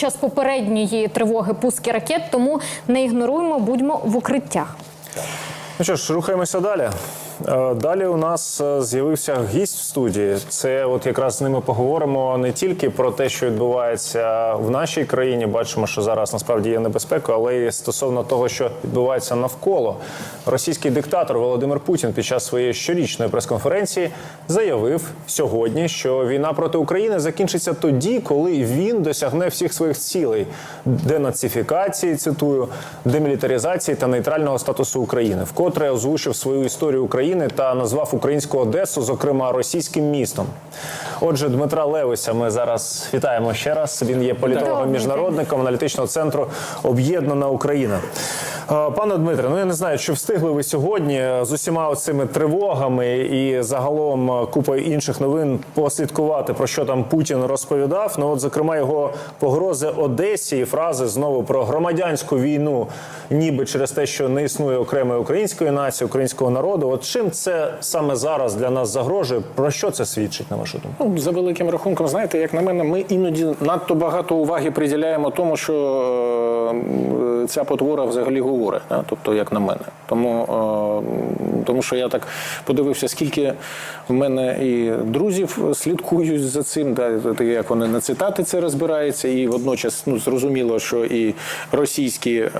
час попередньої тривоги пуски ракет, тому не ігноруємо, будьмо в укриттях. Ну що ж, рухаємося далі. Е, Далі у нас е, з'явився гість в студії. Це от якраз з ними поговоримо не тільки про те, що відбувається в нашій країні. Бачимо, що зараз насправді є небезпека, але й стосовно того, що відбувається навколо. Російський диктатор Володимир Путін під час своєї щорічної прес-конференції заявив сьогодні, що війна проти України закінчиться тоді, коли він досягне всіх своїх цілей денацифікації, цитую, демілітаризації та нейтрального статусу України, вкотре озвучив свою історію України та назвав українську Одесу, зокрема російським містом. Отже, Дмитра Левися ми зараз вітаємо ще раз. Він є політологом міжнародником аналітичного центру Об'єднана Україна. Е, Пане Дмитре, ну я не знаю, чи встигли ви сьогодні з усіма цими тривогами і загалом е, купою інших новин послідкувати про що там Путін розповідав. Ну, от, зокрема, його погрози Одесі і фрази знову про громадянську війну, ніби через те, що не існує окремої української нації, українського народу. От чим це саме зараз для нас загрожує? Про що це свідчить на вашу думку? Ну, за великим рахунком, знаєте, як на мене, ми іноді надто багато уваги приділяємо тому, що е, ця потвора взагалі говорить. Да? Тобто, як на мене. Тому, е, тому що я так подивився, скільки в мене і друзів слідкують за цим, да, як вони на цитати це розбираються, і водночас ну, зрозуміло, що і російські е,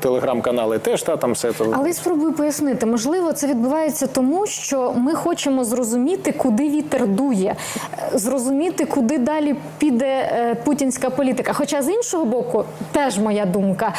телеграм-канали теж та, там все то. Але спробую пояснити, можливо, це відбувається тому, що ми хочемо зрозуміти, куди вітер дує, зрозуміти, куди далі піде е, путінська політика. Хоча з іншого боку, теж моя думка.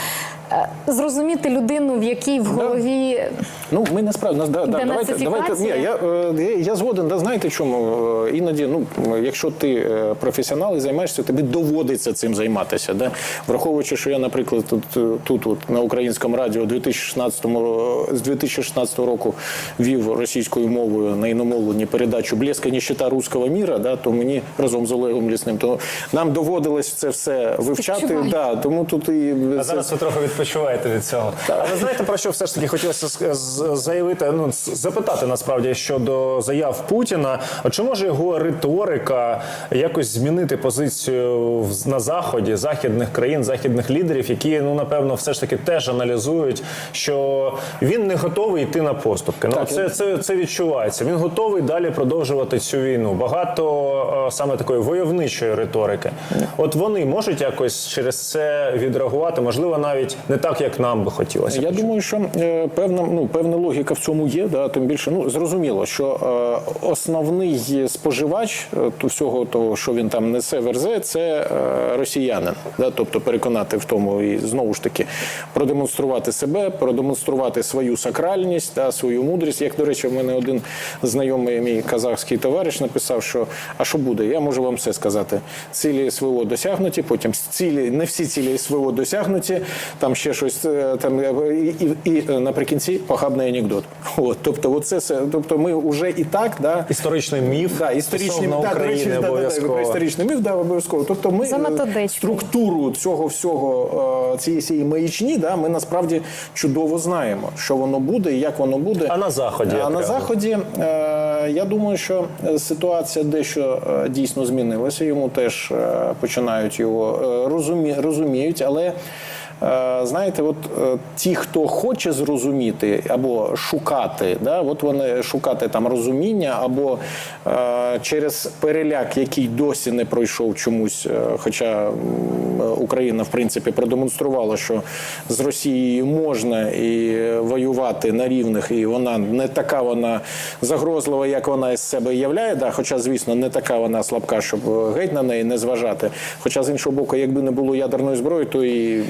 Е, Зрозуміти людину, в якій в голові Ну, ми насправді нас да, да, давайте, давайте ні, я, е, я, я згоден. Да, знаєте чому? Е, Іноді, ну якщо ти професіонал і займаєшся, тобі доводиться цим займатися. Да? Враховуючи, що я, наприклад, тут, тут от, на українському радіо 2016 ро- з 2016 року вів російською мовою на іномовленні передачу «Блеска ніщита руського міра, да, то мені разом з Олегом Лісним, то нам доводилось це все вивчати. Да, тому тут і А зараз ви трохи відпочиваєте від цього. Але знаєте про що все ж таки хотілося заявити? Ну запитати насправді щодо заяв Путіна. А чи може його риторика якось змінити позицію на заході західних країн, західних лідерів, які ну напевно все ж таки теж аналізують, що він не готовий йти на поступки. Ну Так, це, це, це відчувається. Він готовий далі продовжувати цю війну. Багато е, саме такої войовничої риторики. От вони можуть якось через це відреагувати, можливо, навіть не так, як нам би хотілося. Я думаю, що е, певна ну певна логіка в цьому є. Да, тим більше ну зрозуміло, що е, основний споживач е, то всього того, що він там несе верзе, це е, росіянин. Да, тобто переконати в тому і знову ж таки продемонструвати себе, продемонструвати свою сакральність та свою мудрість. Як до речі, в мене один знайомий мій казахський товариш написав, що а що буде? Я можу вам все сказати. Цілі СВО досягнуті, потім цілі не всі цілі СВО досягнуті. Там ще щось е, там е, і, і, і е, наприкінці похабний анекдот. От, тобто, оце все. Тобто, ми вже і так, да. Історичний міф Да, історичний стосовно да, України речі, да, да, да, історичний міф, да, обов'язково. Тобто ми За структуру цього всього цієї цієї маячні, да, ми насправді чудово знаємо, що воно буде і як воно буде. А на Заході А на заході е, я думаю, що ситуація дещо е, дійсно змінилася. Йому теж е, починають його е, розумі, розуміють, але. Е, Знаєте, от е, ті, хто хоче зрозуміти або шукати, да, от вони шукати там розуміння, або е, через переляк, який досі не пройшов чомусь, хоча Україна в принципі продемонструвала, що з Росією можна і воювати на рівних, і вона не така вона загрозлива, як вона із себе являє. Да, хоча, звісно, не така вона слабка, щоб е, геть на неї не зважати. Хоча з іншого боку, якби не було ядерної зброї, то і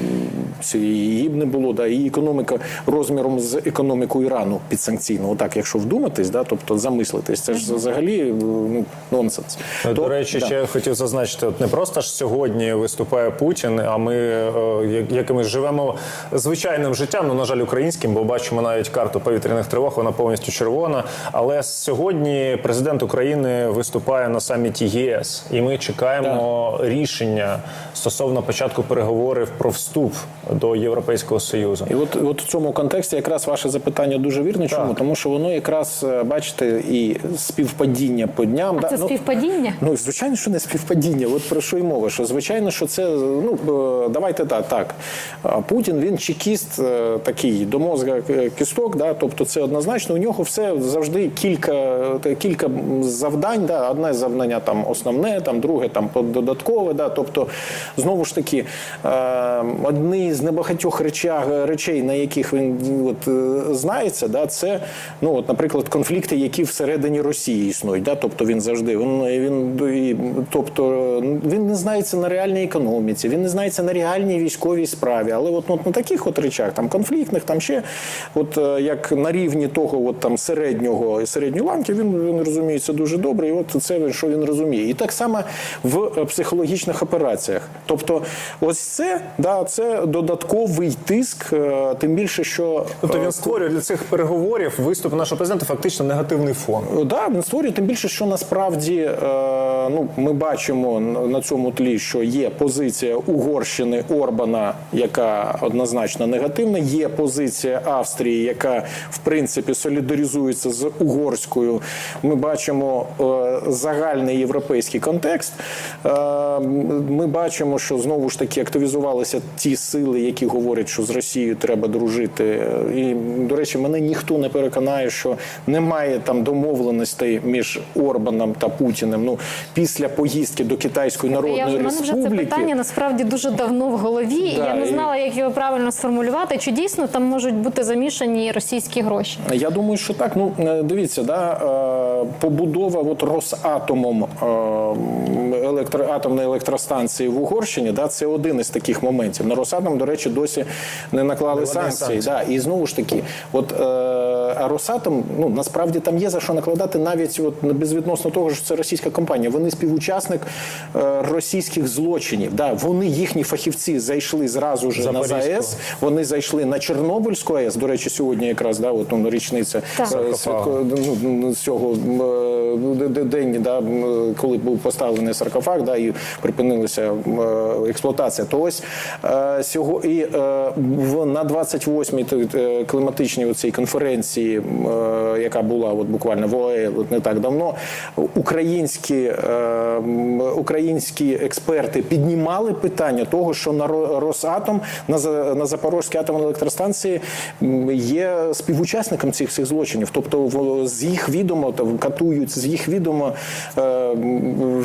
її б не було. Да, і економіка розміром з економікою Ірану підсанкційного. Так, якщо вдуматись, да, тобто замислитись, це ж взагалі е, ну, нонсенс. До То- речі, да. ще хотів зазначити, от не просто ж сьогодні виступає Путін, а ми е, як- якимось живемо звичайним життям, ну на жаль, українським, бо бачимо навіть карту повітряних тривог, вона повністю червона. Але сьогодні президент України виступає на саміті ЄС, і ми чекаємо рішення стосовно початку переговорів про вступ до Європейського союзу. І от, от в цьому контексті якраз ваше запитання дуже вірне. Чому? Тому що воно якраз е, бачите і співпадіння по дням. А да, це ну, співпадіння? Ну, звичайно, що не співпадіння. От про що й мова. Що звичайно, що це ну е, давайте так. так. Путін він чекіст е, такий до мозга е, кісток. Да, тобто це однозначно. У нього все завжди кілька е, кілька завдань. Да, одне завдання там основне, там друге там додаткове. Да, тобто знову ж таки е, одні з небагатьох речах речей, на яких він от е, знається, да, це ну от, наприклад, конфлікти, які всередині Росії існують. Да, тобто він завжди він, він тобто він не знається на реальній економіці, він не знається на реальній військовій справі. Але от, от на таких от речах, там конфліктних, там ще, от е, як на рівні того, от там середнього середньої ланки, він, він розуміє це дуже добре. І от це що він розуміє. І так само в е, психологічних операціях. Тобто, ось це да, це додатковий тиск, е, тим більше, що Тобто він створює для цих переговорів виступ нашого президента фактично негативний фон. Да, він створює тим більше, що насправді ну ми бачимо на цьому тлі, що є позиція Угорщини Орбана, яка однозначно негативна. Є позиція Австрії, яка в принципі солідаризується з угорською. Ми бачимо е, загальний європейський контекст. Е, ми бачимо, що знову ж таки активізувалися ті сили, які говорять, що з Росією треба дружити. І до речі, мене ніхто не переконає, що немає там домовленостей між Орбаном та Путіним. Ну після поїздки до Китайської Я Народної У мене вже це Республіки. питання насправді дуже давно в голові. і я не і- знала, як його правильно сформулювати. Чи дійсно там можуть бути замішані російські гроші? Я думаю, що так. Ну е, дивіться, да, е, побудова от Росатомом е, електро, атомної електростанції в Угорщині, да, це один із таких моментів. На Росатом, до речі, досі не наклали Не санкції. санкції. Да, і знову ж таки, от е, а Росатом, ну насправді там є за що накладати, навіть от безвідносно того, що це російська компанія. Вони співучасник е, російських злочинів. Да, вони їхні фахівці зайшли зразу ж на ЗАЕС. Вони зайшли на Чорнобильську АЕС. До речі, сьогодні якраз да, от, ну, річниця е, святко- ну, цього е, день, да, коли був поставлений саркофаг, да, і припинилася е, експлуатація. То ось е, сього і е, в на 28-й е, кліматичній оцій конференції, яка була от буквально в ОАЕ от не так давно, українські, українські експерти піднімали питання того, що на Ро- Росатом на, на Запорозькій атомній електростанції є співучасником цих всіх злочинів. Тобто в- з їх відомо катують, з їх відомо м,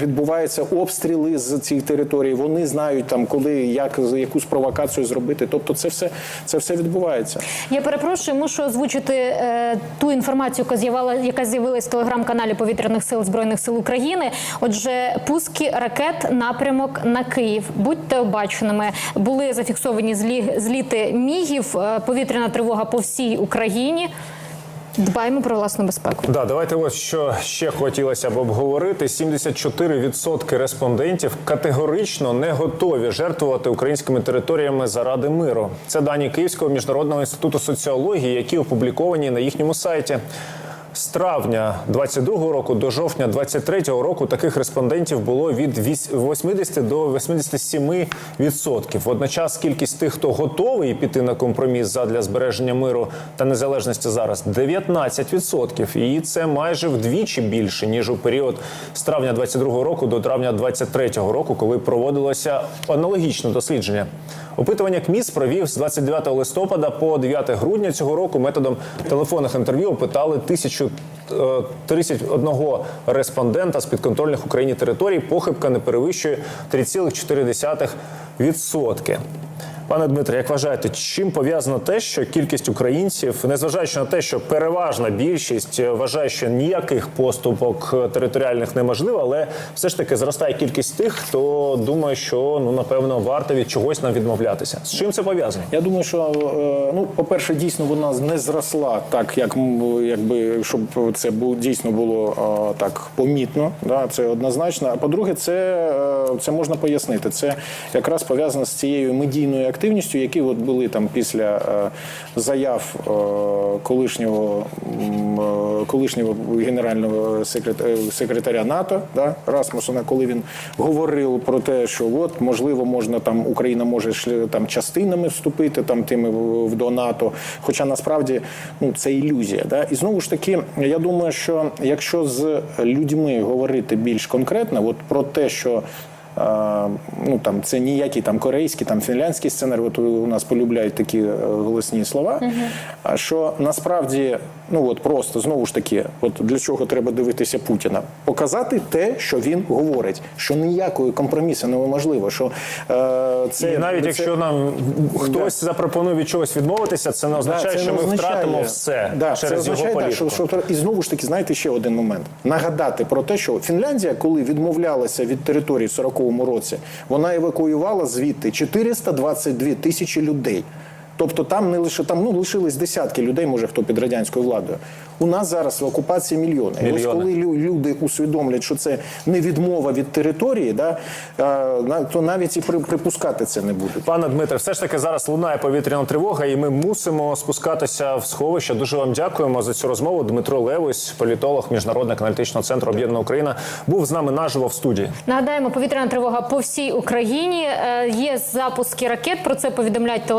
відбуваються обстріли з цих територій. Вони знають там, коли як якусь провокацію зробити. Тобто, це все це все відбувається. Я перепрошую, мушу озвучити е, ту інформацію, яка з'явила, яка з'явилась в телеграм-каналі повітряних сил збройних сил України. Отже, пуски ракет напрямок на Київ. Будьте обаченими. Були зафіксовані злі, зліти мігів. е, повітряна тривога по всій Україні. Дбаємо про власну безпеку. Да, давайте ось що ще хотілося б обговорити. 74% респондентів категорично не готові жертвувати українськими територіями заради миру. Це дані Київського міжнародного інституту соціології, які опубліковані на їхньому сайті. З травня 22 року до жовтня 23 року таких респондентів було від вісь- 80 до 87 відсотків. Водночас кількість тих, хто готовий піти на компроміс задля збереження миру та незалежності зараз 19 відсотків. І це майже вдвічі більше ніж у період з травня 22 року до травня 23 року, коли проводилося аналогічне дослідження. Опитування КМІС провів з 29 листопада по 9 грудня цього року методом телефонних інтерв'ю опитали 1031 респондента з підконтрольних Україні територій. Похибка не перевищує 3,4%. Пане Дмитре, як вважаєте, чим пов'язано те, що кількість українців, незважаючи на те, що переважна більшість е, вважає, що ніяких поступок е, територіальних неможливо, але все ж таки зростає кількість тих, хто думає, що ну напевно варто від чогось нам відмовлятися. З чим це пов'язано? Я думаю, що е, ну, по-перше, дійсно вона не зросла так, як якби щоб це було дійсно було так помітно. Да, це однозначно. А по-друге, це, це можна пояснити. Це якраз пов'язано з цією медійною активністю. Активністю, які от були там після е, заяв е, колишнього е, колишнього генерального секрет- секретаря НАТО да, Расмусона, коли він говорив про те, що от можливо можна там Україна може там частинами вступити там тими в- до НАТО. Хоча насправді ну це ілюзія. Да? І знову ж таки, я думаю, що якщо з людьми говорити більш конкретно, от про те, що ну там це ніякі там корейські, там фінляндські сценарії, от у нас полюбляють такі е, голосні слова. Угу. що насправді, ну от просто знову ж таки, от для чого треба дивитися Путіна? Показати те, що він говорить, що ніякої компромісу неможливо. Що е, це І навіть це- якщо нам хтось запропонує від чогось відмовитися, це не означає, Да, це що ми означає. втратимо все Да, через це його означає, політику. да, що, що і знову ж таки, знаєте, ще один момент. Нагадати про те, що Фінляндія, коли відмовлялася від території в 40-му році, вона евакуювала звідти 422 тисячі людей. Тобто там не лише там ну лишились десятки людей, може хто під радянською владою. У нас зараз в окупації мільйони. І ось коли люди усвідомлять, що це не відмова від території, да, то навіть і припускати це не будуть. Пане Дмитре, все ж таки зараз лунає повітряна тривога, і ми мусимо спускатися в сховище. Дуже вам дякуємо за цю розмову. Дмитро Левось, політолог Міжнародного аналітичного центру Об'єднана Україна, був з нами наживо в студії. Нагадаємо, повітряна тривога по всій Україні. Е, Є запуски ракет. Про це повідомляють телеграм.